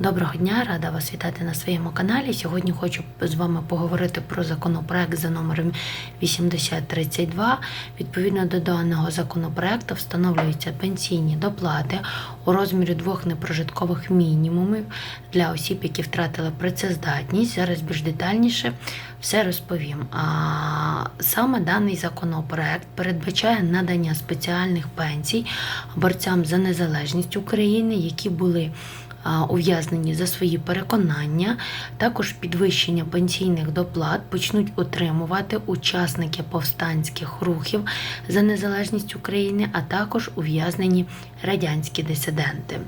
Доброго дня, рада вас вітати на своєму каналі. Сьогодні хочу з вами поговорити про законопроект за номером 8032. Відповідно до даного законопроекту встановлюються пенсійні доплати у розмірі двох непрожиткових мінімумів для осіб, які втратили працездатність. Зараз більш детальніше все розповім. А саме даний законопроект передбачає надання спеціальних пенсій борцям за незалежність України, які були ув'язнені за свої переконання, також підвищення пенсійних доплат почнуть отримувати учасники повстанських рухів за незалежність України, а також ув'язнені радянські дисиденти.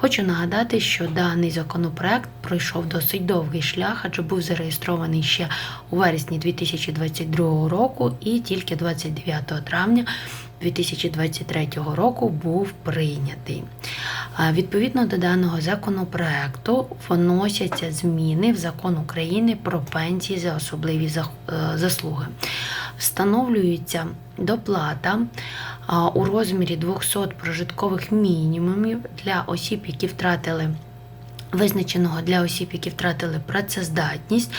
Хочу нагадати, що даний законопроект пройшов досить довгий шлях, адже був зареєстрований ще у вересні 2022 року і тільки 29 травня 2023 року був прийнятий. Відповідно до даного законопроекту вносяться зміни в закон України про пенсії за особливі е, заслуги. Встановлюється доплата у розмірі 200 прожиткових мінімумів для осіб, які втратили визначеного для осіб, які втратили працездатність,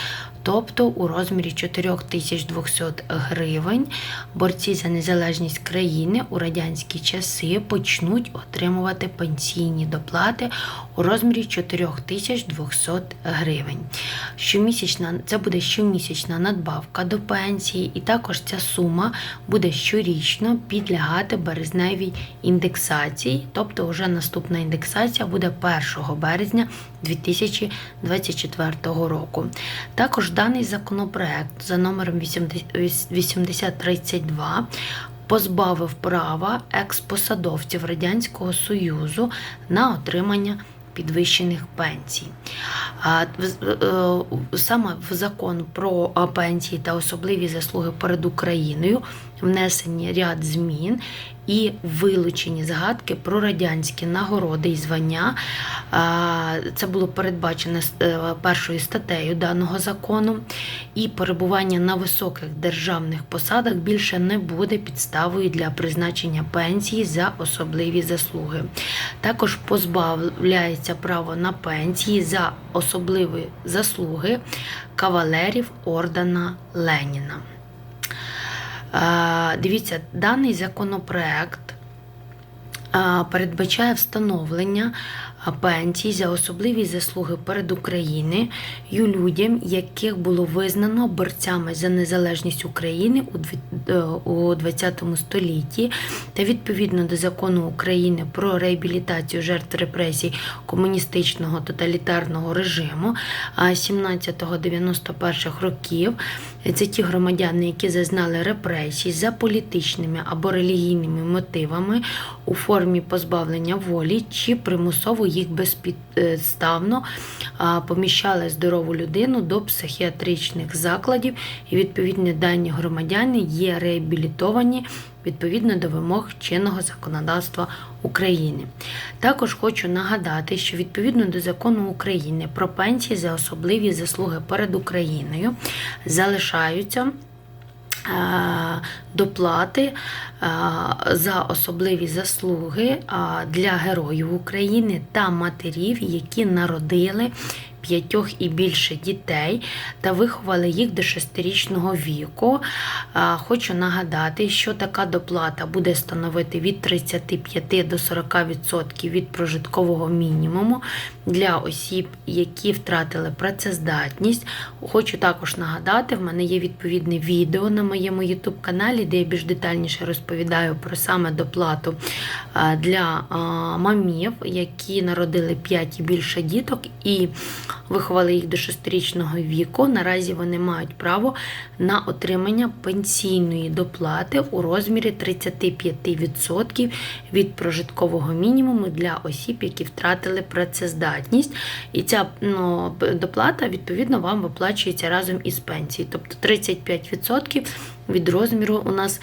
тобто у розмірі 4200 гривень борці за незалежність країни у радянські часи почнуть отримувати пенсійні доплати у розмірі 4200 гривень. Щомісячна, це буде щомісячна надбавка до пенсії, і також ця сума буде щорічно підлягати березневій індексації, тобто вже наступна індексація буде 1 березня 2024 року. Також даний законопроект за номером 80 8032 позбавив права експосадовців Радянського Союзу на отримання підвищених пенсій. Е, Саме в закон про пенсії та особливі заслуги перед Україною внесені ряд змін і вилучені згадки про радянські нагороди і звання. Це було передбачено е, першою статтею даного закону, і перебування на високих державних посадах більше не буде підставою для призначення пенсії за особливі заслуги. Також позбавляється право на пенсії за особливі заслуги кавалерів ордена Леніна. Дивіться, даний законопроект передбачає встановлення пенсій за особливі заслуги перед Україною людям, яких було визнано борцями за незалежність України у дві- е, у ХХ столітті та відповідно до закону України про реабілітацію жертв репресій комуністичного тоталітарного режиму а 17-91 років. Це ті громадяни, які зазнали репресій за політичними або релігійними мотивами у формі позбавлення волі чи примусово їх безпідставно поміщали здорову людину до психіатричних закладів, і відповідні дані громадяни є реабілітовані відповідно до вимог чинного законодавства України. Також хочу нагадати, що відповідно до закону України про пенсії за особливі заслуги перед Україною залишаються. е, Доплати е, за особливі заслуги е, для героїв України та матерів, які народили п'ятьох і більше дітей та виховали їх до шестирічного віку. Хочу нагадати, що така доплата буде становити від 35 до 40% від прожиткового мінімуму для осіб, які втратили працездатність. Хочу також нагадати, в мене є відповідне відео на моєму YouTube каналі, де я більш детальніше розповідаю про саме доплату для мамів, які народили 5 і більше діток і виховали їх до 6-річного віку. Наразі вони мають право на отримання пенсійної доплати у розмірі 35% від прожиткового мінімуму для осіб, які втратили працездатність. І ця ну, доплата відповідно вам виплачується разом із пенсією, тобто 35% від розміру у нас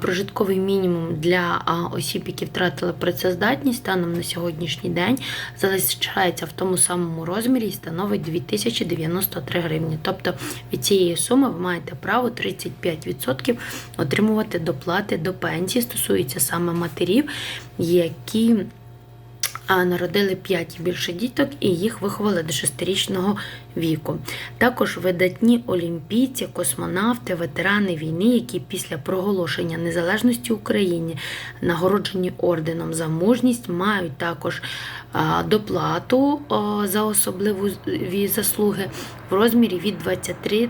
прожитковий мінімум для осіб, які втратили працездатність станом на сьогоднішній день залишається в тому самому розмірі і становить 2093 гривні. Тобто від цієї суми ви маєте право 35% отримувати доплати до пенсії. Стосується саме матерів, які народили 5 і більше діток і їх виховали до 6-річного віку. Також видатні олімпійці, космонавти, ветерани війни, які після проголошення незалежності України нагороджені орденом за мужність, мають також доплату за особливі заслуги в розмірі від 23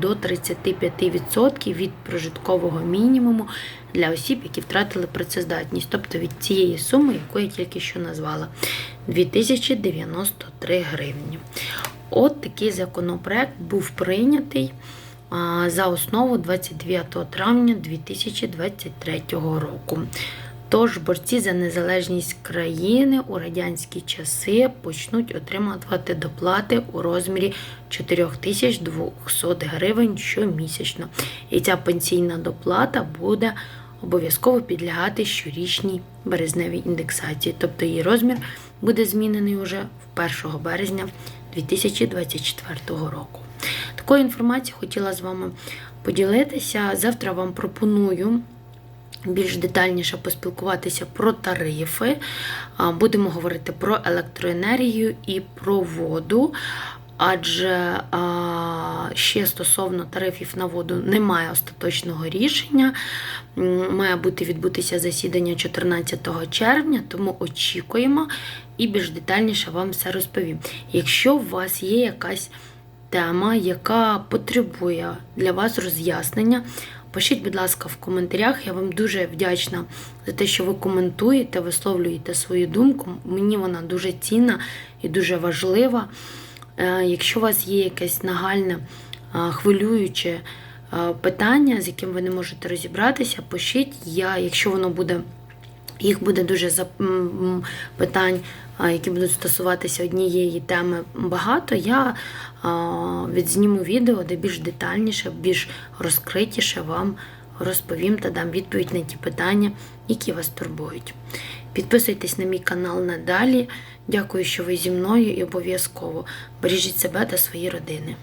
до 35% від прожиткового мінімуму для осіб, які втратили працездатність, тобто від цієї суми, яку я тільки що назвала 2093 гривні. От такий законопроект був прийнятий за основу 29 травня 2023 року. Тож борці за незалежність країни у радянські часи почнуть отримувати доплати у розмірі 4200 гривень щомісячно. І ця пенсійна доплата буде обов'язково підлягати щорічній березневій індексації, тобто її розмір буде змінений уже в 1 березня 2024 року. Такою інформацією хотіла з вами поділитися. Завтра вам пропоную більш детальніше поспілкуватися про тарифи. Будемо говорити про електроенергію і про воду. Адже а, ще стосовно тарифів на воду немає остаточного рішення. Має бути відбутися засідання 14 червня, тому очікуємо і більш детальніше вам все розповім. Якщо у вас є якась тема, яка потребує для вас роз'яснення, пишіть, будь ласка, в коментарях. Я вам дуже вдячна за те, що ви коментуєте, висловлюєте свою думку. Мені вона дуже цінна і дуже важлива. Е, Якщо у вас є якесь нагальне, е, хвилююче е, питання, з яким ви не можете розібратися, пишіть. Я, якщо воно буде, їх буде дуже м, питань, які будуть стосуватися однієї теми багато, я відзніму відео, де більш детальніше, більш розкритіше вам розповім та дам відповідь на ті питання, які вас турбують. Підписуйтесь на мій канал надалі. Дякую, що ви зі мною і обов'язково бережіть себе та свої родини.